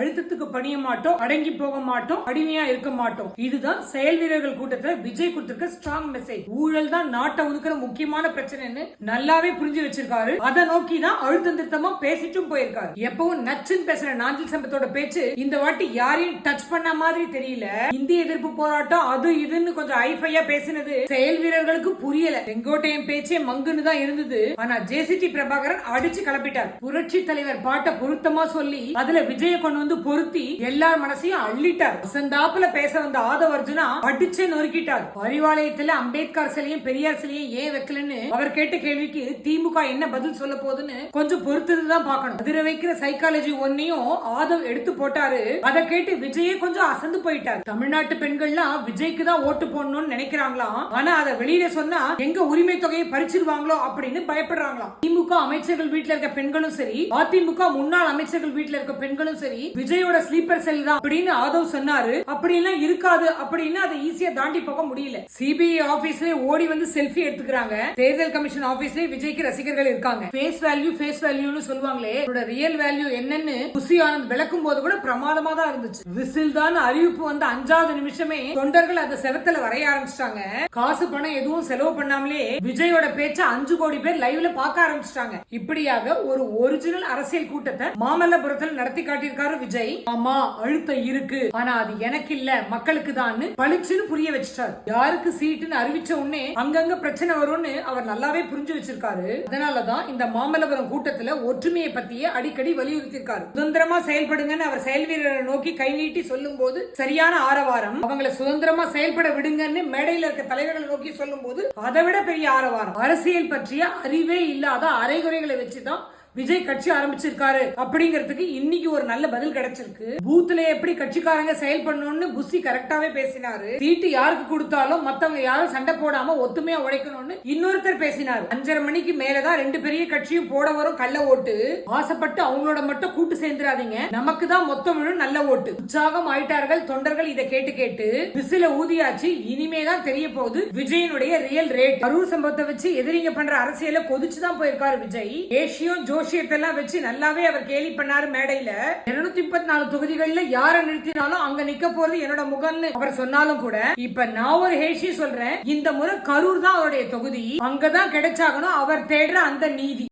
அழுத்தத்துக்கு பணிய மாட்டோம் அடங்கி போக மாட்டோம் அடிமையா இருக்க மாட்டோம். இதுதான் செயல் வீரர்கள் கூட்டத்துல விஜய் கொடுத்திருக்க ஸ்ட்ராங் மெசேஜ் ஊழல் தான் நாட்டை ஒதுக்குற முக்கியமான பிரச்சனைன்னு நல்லாவே புரிஞ்சு வச்சிருக்காரு. அதை நோக்கி தான் அழுத்தம் திருத்தமா பேசிட்டும் போயிருக்காரு. எப்பவும் நச்சுன்னு பேசுற நாஞ்சில் சம்பத்தோட பேச்சு இந்த வாட்டி யாரையும் டச் பண்ண மாதிரி தெரியல. இந்திய எதிர்ப்பு போராட்டம் அது இதுன்னு கொஞ்சம் ஐஃபையா பேசினது செயல் வீரர்களுக்கு புரியல. செங்கோட்டையன் பேச்சே மங்குன்னு தான் இருந்தது. ஆனா ஜேசிடி பிரபாகரன் அடிச்சு கிளப்பிட்டார். புரட்சி தலைவர் பாட்டை பொருத்தமா சொல்லி அதுல விஜய கொண்டு வந்து பொருத்தி எல்லார் மனசையும் அள்ளிட்டார். வசந்தாப்புல பேச வந்த ஆதவர்ஜுனா அடிச்சே நொறுக்கிட்டார். அறிவாலயத்துல அம்பேத்கர் சிலையும் பெரியார் சிலையும் ஏன் வைக்கலன்னு அவர் கேட்ட கேள்விக்கு திமுக என்ன பதில் சொல்ல போகுதுன்னு கொஞ்சம் பொறுத்ததுதான் பாக்கணும் அதிர வைக்கிற சைக்காலஜி ஒன்னையும் ஆதவ் எடுத்து போட்டாரு. அதை கேட்டு விஜயே கொஞ்சம் அசந்து போயிட்டார். தமிழ்நாட்டு பெண்கள்லாம் விஜய்க்கு தான் ஓட்டு போடணும்னு நினைக்கிறாங்களாம் ஆனா அதை வெளியில சொன்னா எங்க உரிமை தொகையை பறிச்சிருவாங்களோ அப்படின்னு பயப்படுறாங்களாம். திமுக அமைச்சர்கள் வீட்டுல இருக்க பெண்களும் சரி அதிமுக முன்னாள் அமைச்சர்கள் வீட்டுல இருக்க பெண்களும் சரி விஜயோட ஸ்லீப்பர் செல் தான் அப்படின்னு ஆதவ் சொன்னாரு. அப்படி எல்லாம் இருக்காது. அப்படின்னு அதை ஈஸியா தாண்டி போக முடியல. சிபிஐ ஆபீஸ்ல ஓடி வந்து செல்ஃபி எடுத்துக்கிறாங்க. தேர்தல் கமிஷன் ஆபீஸ்ல விஜய்க்கு ரசிகர்கள் இருக்காங்க. ஃபேஸ் வேல்யூ ஃபேஸ் வேல்யூன்னு சொல்லுவாங்களே அதோட ரியல் வேல்யூ என்னன்னு குசி ஆனந்த் விளக்கும் போது கூட பிரமாதமா தான் இருந்துச்சு. விசில் தான் அறிவிப்பு வந்த அஞ்சாவது நிமிஷமே தொண்டர்கள் அந்த செவத்துல வரைய ஆரம்பிச்சிட்டாங்க. காசு பணம் எதுவும் செலவு பண்ணாமலே விஜயோட பேச்ச அஞ்சு கோடி பேர் லைவ்ல பார்க்க ஆரம்பிச்சிட்டாங்க. இப்படியாக ஒரு ஒரிஜினல் அரசியல் கூட்டத்தை மாமல்லபுரத்தில் நடத்தி காட்டியிருக்காரு விஜய் ஆமா அழுத்தம் இருக்கு. ஆனா அது எனக்கு இல்ல. மக்களுக்கு தான் பளிச்சுன்னு புரிய வச்சிட்டாரு. யாருக்கு சீட்டுன்னு அறிவிச்ச உடனே அங்கங்க பிரச்சனை வரும்னு அவர் நல்லாவே புரிஞ்சு வச்சிருக்காரு. அதனாலதான் இந்த மாமல்லபுரம் கூட்டத்துல ஒற்றுமையை பத்தியே அடிக்கடி வலியுறுத்திருக்காரு சுதந்திரமா செயல்படுங்கன்னு அவர் செயல் வீரரை நோக்கி கை நீட்டி சொல்லும் போது சரியான ஆரவாரம். அவங்களை சுதந்திரமா செயல்பட விடுங்கன்னு மேடையில இருக்க தலைவர்களை நோக்கி சொல்லும் போது அதை விட பெரிய ஆரவாரம். அரசியல் பற்றிய அறிவே இல்லாத அரைகுறைகளை வச்சுதான் விஜய் கட்சி ஆரம்பிச்சிருக்காரு அப்படிங்கிறதுக்கு இன்னைக்கு ஒரு நல்ல பதில் கிடைச்சிருக்கு. பூத்ல எப்படி கட்சிக்காரங்க செயல்படணும்னு புஷி கரெக்டாவே பேசினாரு. சீட்டு யாருக்கு கொடுத்தாலும் மத்தவங்க யாரும் சண்டை போடாம ஒத்துமையா உழைக்கணும்னு இன்னொருத்தர் பேசினார். அஞ்சரை மணிக்கு மேலதான் ரெண்டு பெரிய கட்சியும் போட வரும் கள்ள ஓட்டு. ஆசைப்பட்டு அவங்களோட மட்டும் கூட்டு சேர்ந்துடாதீங்க நமக்கு தான் மொத்தம் விழும் நல்ல ஓட்டு. உற்சாகம் ஆயிட்டார்கள் தொண்டர்கள் இதை கேட்டு கேட்டு விசில ஊதியாச்சு. இனிமே தான் தெரிய போகுது விஜயனுடைய ரியல் ரேட் கரூர் சம்பவத்தை வச்சு எதிரிங்க பண்ற அரசியல கொதிச்சு தான் போயிருக்காரு விஜய். ஏஷியம் ஜோஷியத்தெல்லாம் வச்சு நல்லாவே அவர் கேலி பண்ணாரு மேடையில. இருநூத்தி முப்பத்தி நாலு தொகுதிகள்ல யாரை நிறுத்தினாலும் அங்க நிக்க போறது என்னோட முகம்னு அவர் சொன்னாலும் கூட இப்ப நான் ஒரு ஹேஷி சொல்றேன் இந்த முறை கரூர் தான் அவருடைய தொகுதி. அங்கதான் கிடைச்சாகணும் அவர் தேடுற அந்த நீதி.